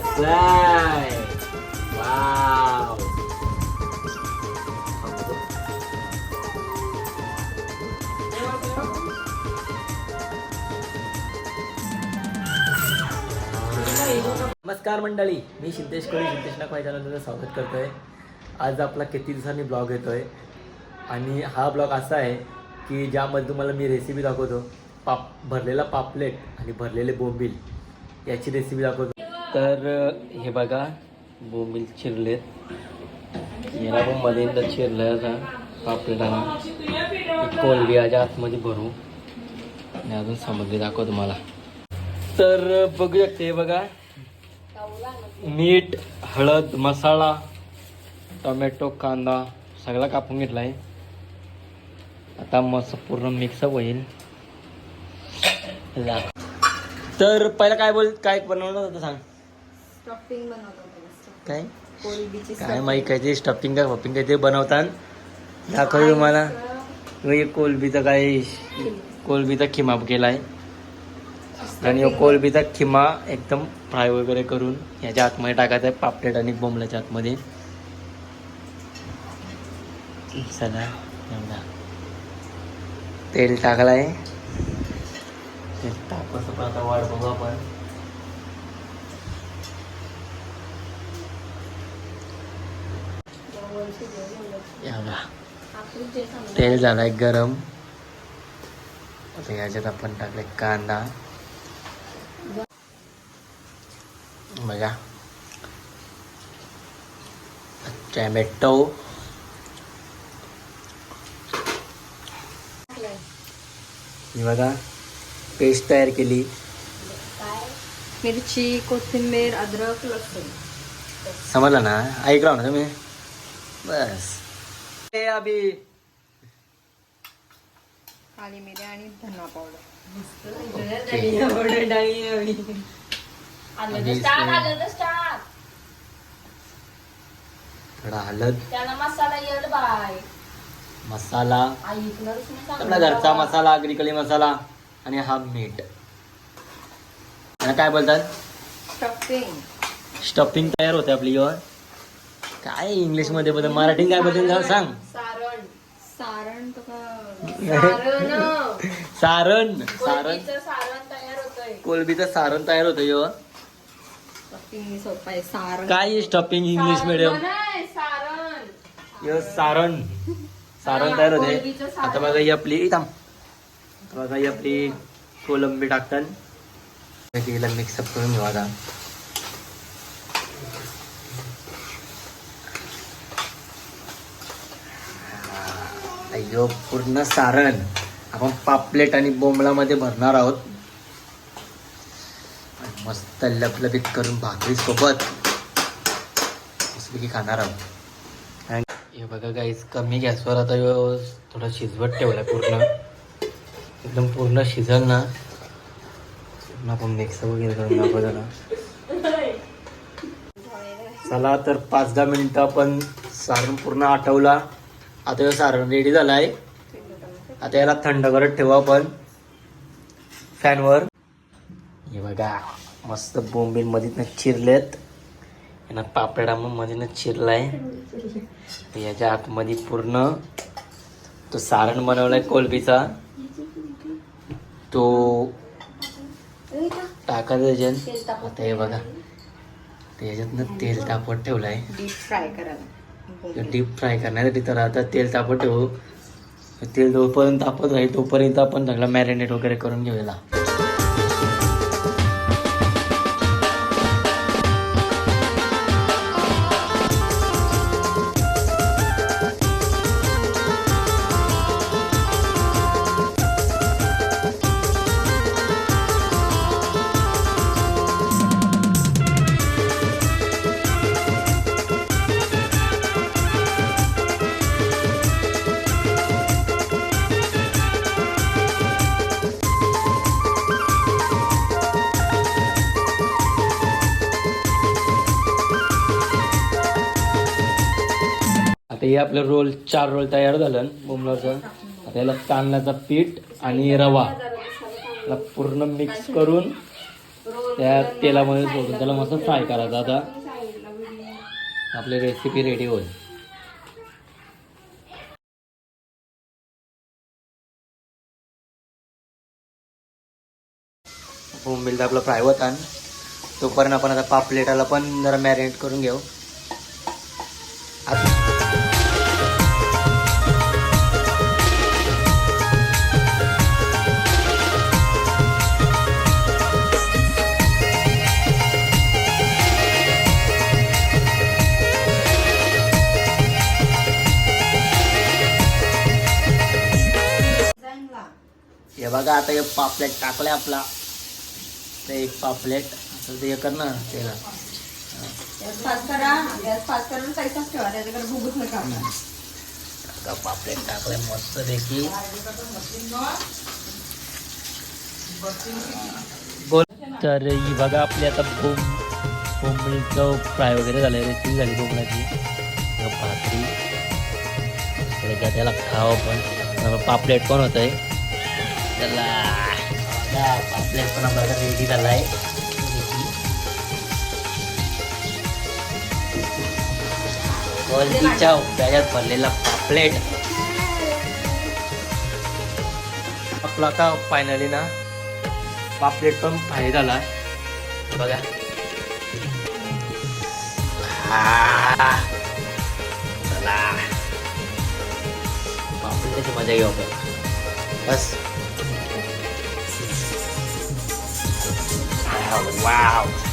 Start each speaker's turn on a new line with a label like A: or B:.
A: कसं नमस्कार मंडळी मी सिद्धेश कोळी सिद्धेश नागवाई चॅनलचं स्वागत करतोय. आज आपला किती दिवसांनी ब्लॉग येतोय. आणि हा ब्लॉग असा आहे की ज्यामध्ये तुम्हाला मी रेसिपी दाखवतो. पाप भरलेला पापलेट आणि भरलेले बोंबील. याची रेसिपी दाखवतो. तर हे बघा बोंबील चिरलेत. याला पण एकदा चिरलं आता पापलेटाला कोलबी याच्या आतमध्ये भरू. आणि अजून सामग्री दाखव तुम्हाला. तर बघू शकते हे बघा. मीठ हळद मसाला टोमॅटो कांदा सगळा कापून घेतला आहे आता मस्त पूर्ण मिक्सअप होईल. तर पहिला काय बोल काय बनवलं होतं सांग.
B: स्टफिंग.
A: काय? काय. माहिती काय ते स्टफिंग काय फपिंग काय ते बनवतात दाखव तुम्हाला कोलबीचा काय कोलबीचा खिमा केलाय. आणि कोलबीचा खिमा एकदम फ्राय वगैरे करून ह्याच्या आतमध्ये टाकायचा आहे पापलेट आणि बोंबलाच्या आतमध्ये. चला एवढा. तेल टाकलाय. आता वाट बघू आपण.
B: जे समजा-
A: तेल झालाय गरम. आता याच्यात आपण टाकले कांदा. बघा. टॅमॅटो. ही बघा पेस्ट तयार केली?
B: मिरची कोथिंबीर अद्रक लसूण.
A: समजलं ना? ऐकलं ना तुम्ही? बस. ए अभि
B: काली मिरी आणि धना पावडर
A: आणि थोडा हळद
B: त्याला मसाला येड बाय.
A: मसाला.
B: ऐकणारच नाही
A: आपला घरचा मसाला अग्रिकली मसाला आणि हा मीठ. काय बोलतात?
B: स्टफिंग
A: स्टफिंग तयार होते आपली यावर काय इंग्लिशमध्ये बदल मराठी काय बदल जरा सांग.
B: सारण. सारण तो का सारण.
A: सारण. सारण
B: कोळंबीचं सारण तयार होतंय.
A: कोलबीचं सारण तयार होतं यावर
B: स्टफिंग सोपं आहे सारण.
A: काय स्टफिंग इंग्लिश
B: सारण
A: मिडियम
B: सारण.
A: यो सारण. सारण तयार होते
B: कोलंबीचं सारण.
A: आता बघा ही आपली थांब. आता बघा ही आपली कोलंबी टाकतात मिक्सअप करून घेऊ आता. अय्यो पूर्ण सारण आपण पापलेट आणि बोंबलामध्ये भरणार आहोत. मस्त लपलपीत करून भाकरी सोबत मस्तपैकी खाणार आहोत. आणि हे बघा गाईस कमी गॅसवर आता थोडा शिजवत ठेवला पूर्ण. एकदम पूर्ण शिजल ना. आपण मिक्स वगैरे करून दाखव जरा. चला तर पाच दहा मिनिटं आपण सारण पूर्ण आठवला आता हे सारण रेडी झालं आहे आता याला थंड करत ठेवू आपण. फॅनवर हे बघा मस्त बोंबीमध्ये चिरलेत. यांना पापडा मध्ये चिरलाय. याच्या आतमध्ये पूर्ण तो सारण बनवलाय कोलबीचा. तो टाकायचं याच्यात आता हे बघा त्याच्यातनं तेल तापवत ठेवलाय.
B: डीप फ्राय करायला.
A: डीप फ्राय करण्यासाठी तर आता तेल तापत ठेवू. तेल जोपर्यंत तापत राहील तोपर्यंत आपण सगळं मॅरिनेट वगैरे करून घेऊया आता हे आपलं रोल चार रोल तयार झालं बोंबलाचं आता याला तांदळाचा पीठ आणि रवा. याला पूर्ण मिक्स करून त्या तेलामध्ये सोडून त्याला मस्त फ्राय करायचं आता. आपली रेसिपी रेडी होईल. बोंबिल आपलं फ्राय होत आणि तोपर्यंत आपण आता पापलेटाला पण जरा मॅरिनेट करून घेऊ. बघा आता हे पापलेट टाकलंय आपला. ते एक पापलेट असं ते कर ना त्याला. पापलेट टाकलंय मस्त पैकी बोल तर ही बघा आपली आता बोंब बोंबळीचं फ्राय वगैरे झालं रेसिपी झाली बोंबलाची. भाकरी. त्याला खावं पण. पापलेट पण होत आहे त्याला बघा, पापलेट पण आपला रेडी झाला आहे कोलबीच्या उपयात भरलेला पापलेट. आपला का फायनली ना पापलेट पण फायदा झाला बघा. आ, चला. पापलेटची मजा घेऊ आपण. बस. Wow.